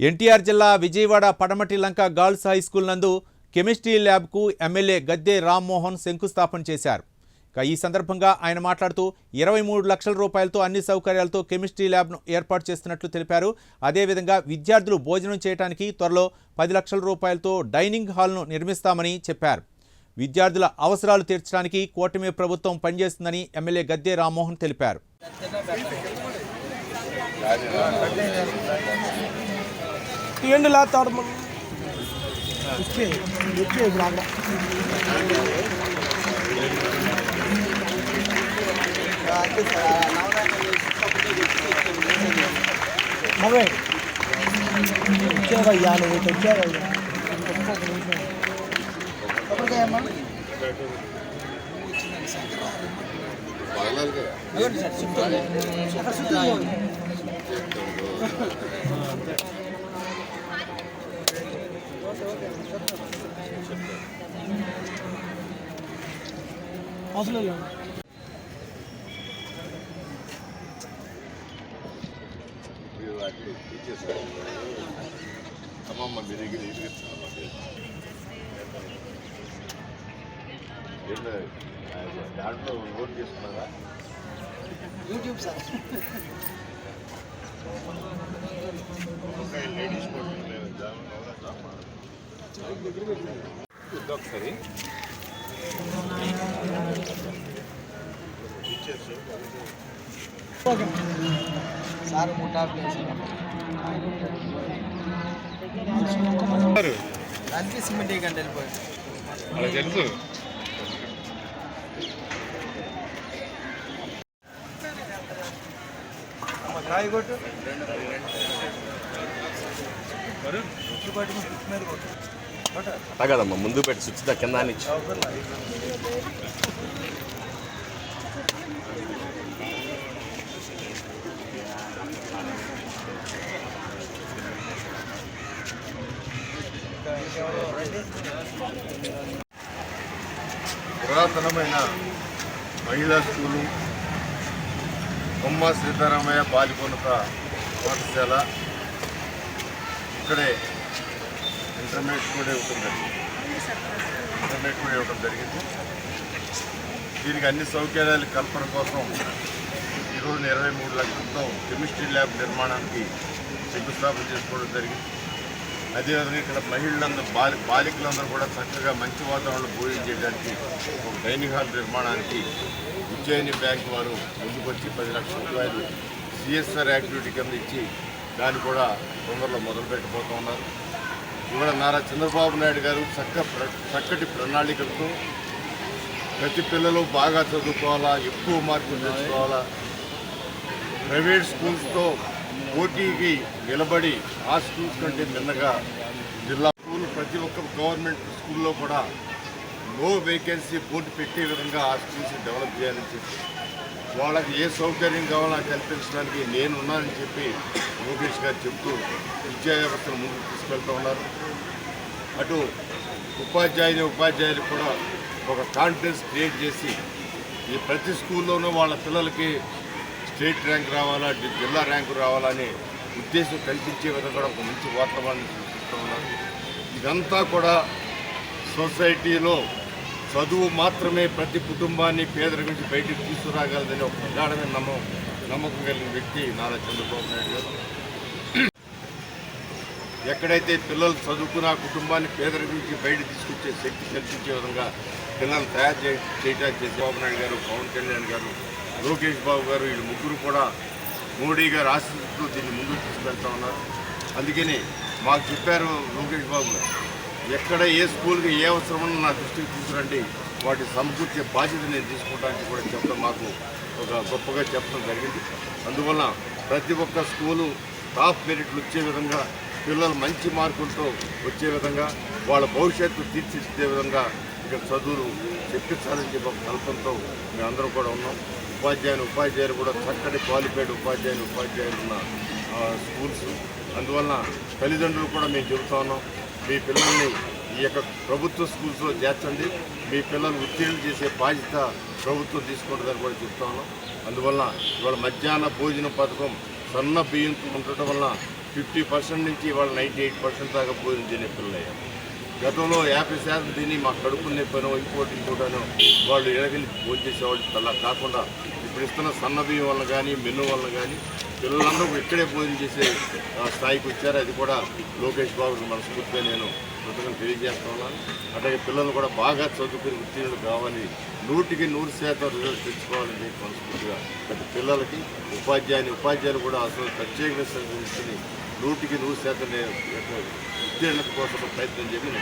ఎన్టీఆర్ జిల్లా Vijayawada Padamati Lanka girls high school నందు chemistry ల్యాబ్కు ఎమ్మెల్యే గద్దె రామ్మోహన్ శంకుస్థాపన చేశారు. ఇక ఈ సందర్భంగా ఆయన మాట్లాడుతూ ఇరవై మూడు లక్షల రూపాయలతో అన్ని సౌకర్యాలతో కెమిస్ట్రీ ల్యాబ్ను ఏర్పాటు చేస్తున్నట్లు తెలిపారు. అదేవిధంగా విద్యార్థులు భోజనం చేయడానికి త్వరలో పది లక్షల రూపాయలతో డైనింగ్ హాల్ను నిర్మిస్తామని చెప్పారు. విద్యార్థుల అవసరాలు తీర్చడానికి కూటమి ప్రభుత్వం పనిచేస్తుందని ఎమ్మెల్యే గద్దె రామ్మోహన్ తెలిపారు. తీయండి లేస్తాడు మనం ఇచ్చే ఇచ్చే ఇప్పుడు అక్కడ అవే ఇచ్చేవయ్యా నువ్వు ఇటు వచ్చావయ్యా. కొబ్బరికాయమ్మా అక్కడ చుట్టూ పోండి. అవసరం లేదు అమ్మమ్మ మీ దగ్గర ఇరిగిస్తాను దాంట్లో నోట్ చేసుకున్నారా యూట్యూబ్ సార్ లేడీస్ కోట్ లేదు ఒకసారి సార్ ముఠా దానికి సిమెంట్ గంట వెళ్ళిపోయింది తెలుసు. కాయ కొట్టు. తగదమ్మా ముందు పెట్టి స్విచ్ దా కింద నుంచి పురాతనమైన మహిళా స్కూలు బొమ్మ సీతారామయ్య బాలికోన్నత పాఠశాల. ఇక్కడే ఇంటర్మీడియట్ కూడా ఇవ్వటం జరిగింది. ఇంటర్మీడియట్ కూడా ఇవ్వడం జరిగింది. దీనికి అన్ని సౌకర్యాలు కల్పన కోసం ఈరోజు ఇరవై మూడు లక్షలతో కెమిస్ట్రీ ల్యాబ్ నిర్మాణానికి శంకుస్థాపన చేసుకోవడం జరిగింది. అదేవిధంగా ఇక్కడ మహిళలందరూ బాలి బాలికలందరూ కూడా చక్కగా మంచి వాతావరణంలో భోజనం చేయడానికి ఒక డైనింగ్ హాల్ నిర్మాణానికి ఉజ్జయిని బ్యాంక్ వారు ముందుకొచ్చి పది లక్షల రూపాయలు సిఎస్ఆర్ యాక్టివిటీ కింద ఇచ్చి దాన్ని కూడా తొందరలో మొదలుపెట్టబోతున్నారు. ఇవాళ నారా చంద్రబాబు నాయుడు గారు చక్క ప్ర చక్కటి ప్రణాళికలతో ప్రతి పిల్లలు బాగా చదువుకోవాలా ఎక్కువ మార్కులు తెచ్చుకోవాలా. ప్రైవేట్ స్కూల్స్తో పోటీకి నిలబడి ఆ స్కూల్స్ కంటే నిన్నగా జిల్లా స్కూల్ ప్రతి ఒక్క గవర్నమెంట్ స్కూల్లో కూడా నో వేకెన్సీ పోటీ పెట్టే విధంగా ఆ స్కూల్స్ డెవలప్ చేయాలని చెప్పి వాళ్ళకి ఏ సౌకర్యం కావాలో అది కల్పించడానికి నేను ఉన్నానని చెప్పి లోకేష్ గారు చెప్తూ విద్యా వ్యవస్థను ముందుకు తీసుకెళ్తూ ఉన్నారు. అటు ఉపాధ్యాయుని ఉపాధ్యాయులు కూడా ఒక కాన్ఫిడెన్స్ క్రియేట్ చేసి ఈ ప్రతి స్కూల్లోనూ వాళ్ళ పిల్లలకి స్టేట్ ర్యాంక్ రావాలా జిల్లా ర్యాంకు రావాలని ఉద్దేశం కల్పించే విధంగా కూడా ఒక మంచి వాతావరణం సృష్టిస్తూ ఉన్నారు. ఇదంతా కూడా సొసైటీలో చదువు మాత్రమే ప్రతి కుటుంబాన్ని పేదరి నుంచి బయటికి తీసుకురాగలదని ఒక ప్రగాఢమైన నమ్మకం నమ్మకం కలిగిన వ్యక్తి నారా చంద్రబాబు నాయుడు గారు. ఎక్కడైతే పిల్లలు చదువుకున్న కుటుంబాన్ని పేదరి నుంచి బయట తీసుకొచ్చే శక్తి కల్పించే విధంగా పిల్లల్ని తయారు చే చేయడానికి చంద్రబాబు నాయుడు గారు పవన్ కళ్యాణ్ గారు లోకేష్ బాబు గారు వీళ్ళు ముగ్గురు కూడా మోడీ గారు ఆశీస్సుతో దీన్ని ముందుకు తీసుకెళ్తా ఉన్నారు. అందుకని మాకు చెప్పారు లోకేష్ బాబు గారు ఎక్కడ ఏ స్కూల్కి ఏ అవసరమని నా దృష్టికి తీసుకురండి వాటి సమకూర్చే బాధ్యత నేను తీసుకోవడానికి కూడా చెప్పడం మాకు ఒక గొప్పగా చెప్పడం జరిగింది. అందువల్ల ప్రతి ఒక్క స్కూలు టాప్ మెరిట్లు వచ్చే విధంగా పిల్లలు మంచి మార్కులతో వచ్చే విధంగా వాళ్ళ భవిష్యత్తు తీర్చిదిద్దే విధంగా ఇక్కడ చదువులు చెప్పించాలని చెప్పి ఒక కల్పంతో మేమందరం కూడా ఉన్నాం. ఉపాధ్యాయులు ఉపాధ్యాయులు కూడా చక్కటి క్వాలిఫైడ్ ఉపాధ్యాయులు ఉపాధ్యాయులు ఉన్న స్కూల్స్ అందువలన తల్లిదండ్రులు కూడా మేము చెబుతా ఉన్నాం మీ పిల్లల్ని ఈ యొక్క ప్రభుత్వ స్కూల్స్లో చేర్చండి. మీ పిల్లలు ఉత్తీర్ణులు చేసే బాధ్యత ప్రభుత్వం తీసుకుంటుందని కూడా చెప్తా ఉన్నాం. అందువల్ల ఇవాళ మధ్యాహ్న భోజన పథకం సన్న బియ్యంతో ఉండటం వలన ఫిఫ్టీ పర్సెంట్ నుంచి వాళ్ళు నైంటీ ఎయిట్ పర్సెంట్ దాకా భోజనం తినే గతంలో యాభై శాతం తిని మా కడుపు నొప్పినో ఇంకోటి ఇంకోటనో వాళ్ళు ఎడగలి భోజనం చేసేవాళ్ళు. అలా కాకుండా ఇప్పుడు ఇస్తున్న సన్నబియ్యం వల్ల కానీ మెను వల్ల కానీ పిల్లలందరూ ఇక్కడే భోజనం చేసే ఆ, స్థాయికి వచ్చారు. అది కూడా లోకేష్ బాబుకి మనస్ఫూర్తిగా నేను కృతజ్ఞతలు తెలియజేస్తున్నాను అలాగే పిల్లలు కూడా బాగా చదువుకుని ఉత్తీర్ణులు కావాలి. నూటికి నూరు శాతం రిజల్ట్ తెచ్చుకోవాలని చెప్పి మనస్ఫూర్తిగా అంటే పిల్లలకి ఉపాధ్యాయుని ఉపాధ్యాయులు కూడా అసలు ప్రత్యేకంగా శ్రద్ధ నూటికి నూరు శాతం నే- ఉత్తీర్ణత కోసం ప్రయత్నం చేసి నేను